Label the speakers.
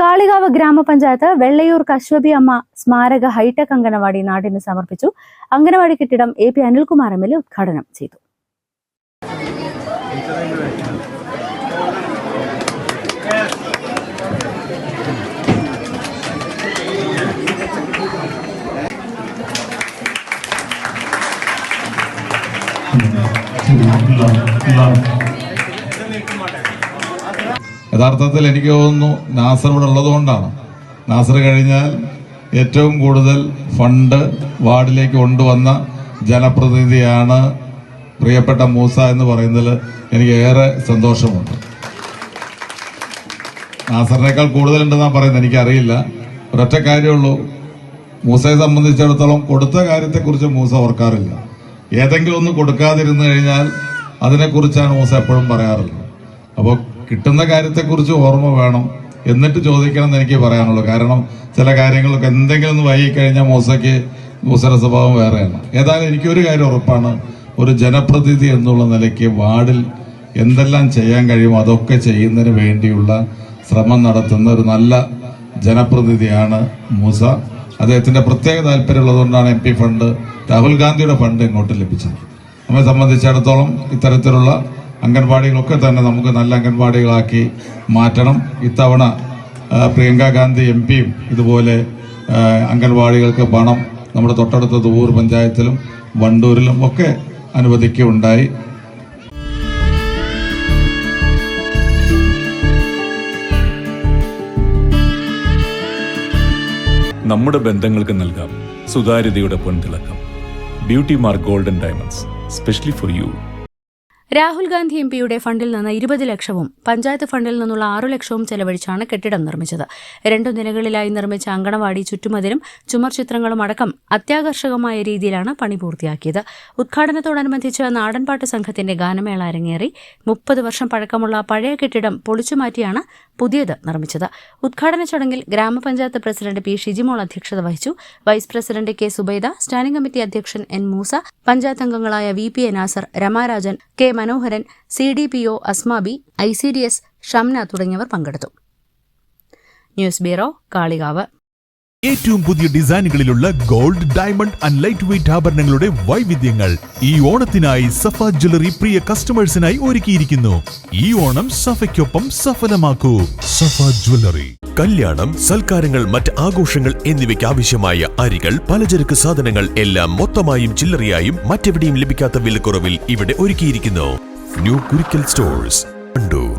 Speaker 1: കാളികാവ് ഗ്രാമപഞ്ചായത്ത് വെള്ളയൂർ കശ്വപി അമ്മ സ്മാരക ഹൈടെക് അംഗനവാടി നാടിന് സമർപ്പിച്ചു. അംഗനവാടി കെട്ടിടം A P Anilkumar M L ഉദ്ഘാടനം ചെയ്തു.
Speaker 2: യഥാർത്ഥത്തിൽ എനിക്ക് തോന്നുന്നു നാസർ ഇവിടെ ഉള്ളതുകൊണ്ടാണ്. നാസർ കഴിഞ്ഞാൽ ഏറ്റവും കൂടുതൽ ഫണ്ട് വാർഡിലേക്ക് കൊണ്ടുവന്ന ജനപ്രതിനിധിയാണ് പ്രിയപ്പെട്ട മൂസ എന്ന് പറയുന്നതിൽ എനിക്ക് ഏറെ സന്തോഷമുണ്ട്. നാസറിനേക്കാൾ കൂടുതലുണ്ടെന്നാണ് പറയുന്നത് എനിക്കറിയില്ല. ഒരൊറ്റ കാര്യമുള്ളൂ മൂസയെ സംബന്ധിച്ചിടത്തോളം കൊടുത്ത കാര്യത്തെക്കുറിച്ച് മൂസ ഓർക്കാറില്ല. ഏതെങ്കിലും ഒന്ന് കൊടുക്കാതിരുന്നു കഴിഞ്ഞാൽ അതിനെക്കുറിച്ചാണ് മൂസ എപ്പോഴും പറയാറുള്ളത്. അപ്പോൾ കിട്ടുന്ന കാര്യത്തെക്കുറിച്ച് ഓർമ്മ വേണം എന്നിട്ട് ചോദിക്കണം എന്ന് എനിക്ക് പറയാനുള്ളൂ. കാരണം ചില കാര്യങ്ങളൊക്കെ എന്തെങ്കിലും ഒന്ന് വൈകിക്കഴിഞ്ഞാൽ മോസയ്ക്ക് മൂസയുടെ സ്വഭാവം വേറെയാണ്. ഏതായാലും എനിക്കൊരു കാര്യം ഉറപ്പാണ്. ഒരു ജനപ്രതിനിധി എന്നുള്ള നിലയ്ക്ക് വാർഡിൽ എന്തെല്ലാം ചെയ്യാൻ കഴിയുമോ അതൊക്കെ ചെയ്യുന്നതിന് വേണ്ടിയുള്ള ശ്രമം നടത്തുന്ന ഒരു നല്ല ജനപ്രതിനിധിയാണ് മൂസ. അദ്ദേഹത്തിന്റെ പ്രത്യേക താല്പര്യമുള്ളതുകൊണ്ടാണ് എം പി ഫണ്ട് രാഹുൽ ഗാന്ധിയുടെ ഫണ്ട് ഇങ്ങോട്ട് ലഭിച്ചത്. നമ്മെ സംബന്ധിച്ചിടത്തോളം ഇത്തരത്തിലുള്ള അംഗൻവാടികളൊക്കെ തന്നെ നമുക്ക് നല്ല അംഗൻവാടികളാക്കി മാറ്റണം. ഇത്തവണ പ്രിയങ്ക ഗാന്ധി എം പിയും ഇതുപോലെ അംഗൻവാടികൾക്ക് പണം നമ്മുടെ തൊട്ടടുത്ത തൂർ പഞ്ചായത്തിലും വണ്ടൂരിലും ഒക്കെ അനുവദിക്കുകയുണ്ടായി.
Speaker 3: നമ്മുടെ ബന്ധങ്ങൾക്ക് നൽകാം സുതാര്യതയുടെ പൊൻതിളക്കം. Beauty Mark Golden Diamonds specially for you.
Speaker 1: Rahul Gandhi M പിയുടെ ഫണ്ടിൽ നിന്ന് ഇരുപത് ലക്ഷവും പഞ്ചായത്ത് ഫണ്ടിൽ നിന്നുള്ള ആറു ലക്ഷവും ചെലവഴിച്ചാണ് കെട്ടിടം നിർമ്മിച്ചത്. രണ്ടു നിലകളിലായി നിർമ്മിച്ച അങ്കണവാടി ചുറ്റുമതിലും ചുമർ ചിത്രങ്ങളും അടക്കം അത്യാകർഷകമായ രീതിയിലാണ് പണി പൂർത്തിയാക്കിയത്. ഉദ്ഘാടനത്തോടനുബന്ധിച്ച് നാടൻപാട്ട് സംഘത്തിന്റെ ഗാനമേള അരങ്ങേറി മുപ്പത് വർഷം പഴക്കമുള്ള പഴയ കെട്ടിടം പൊളിച്ചുമാറ്റിയാണ് പുതിയത് നിർമ്മിച്ചത്. ഉദ്ഘാടന ചടങ്ങിൽ ഗ്രാമപഞ്ചായത്ത് പ്രസിഡന്റ് പി ഷിജിമോൾ അധ്യക്ഷത വഹിച്ചു. Vice president K Subaida standing committee അധ്യക്ഷൻ എൻ മൂസ പഞ്ചായത്ത് അംഗങ്ങളായ V P A Nasar Ramarajan K Manoharan C D P O Asmabi I C D S Shamna തുടങ്ങിയവർ പങ്കെടുത്തു. News bureau Kalikavu.
Speaker 4: ഏറ്റവും പുതിയ ഡിസൈനുകളിലുള്ള gold diamond and light weight ആഭരണങ്ങളുടെ വൈവിധ്യങ്ങൾ ഈ ഓണത്തിനായി സഫ jewellery പ്രിയ കസ്റ്റമേഴ്സിനായി ഒരുക്കിയിരിക്കുന്നു. ഈ ഓണം സഫയ്ക്കൊപ്പം സഫലമാക്കൂ. സഫ ജ്വല്ലറി.
Speaker 5: കല്യാണം സൽക്കാരങ്ങൾ മറ്റ് ആഘോഷങ്ങൾ എന്നിവയ്ക്ക് ആവശ്യമായ അരികൾ പലചരക്ക് സാധനങ്ങൾ എല്ലാം മൊത്തമായും ചില്ലറയായും മറ്റെവിടെയും ലഭിക്കാത്ത വിലക്കുറവിൽ ഇവിടെ ഒരുക്കിയിരിക്കുന്നു. ന്യൂ കുരിക്കൽ സ്റ്റോഴ്സ് കണ്ടു.